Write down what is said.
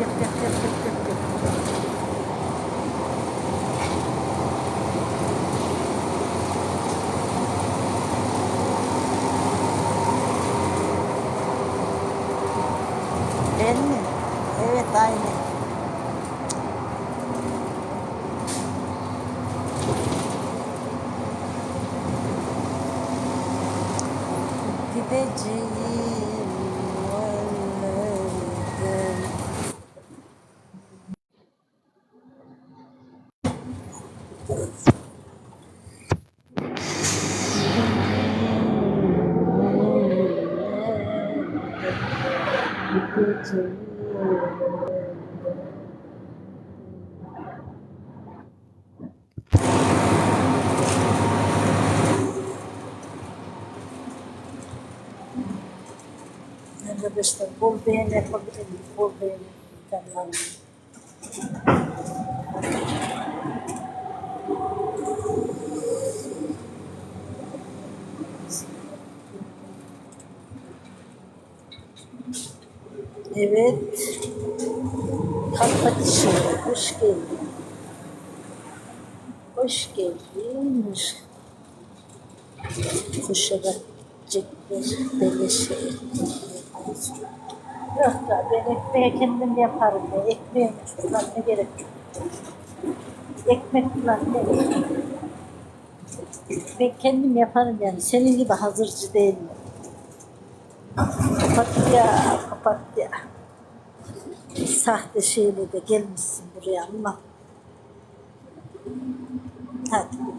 yap yap yap yap yap yap. Gideceğim. Nalabas na bull de at pagdating bull band. Hadi şimdi. Hoş geldin. Hoş geldin. Hoş Kuşagatacaklar. Beleşe Yok da ben ekmeği kendim yaparım. Ya. Ekmeğim falan ne gerek yok. Ekmek falan ne gerek. Ben kendim yaparım yani. Senin gibi hazırcı değilim. Papatya, papatya. Sahte şeyle de gelmişsin buraya ama. Hadi.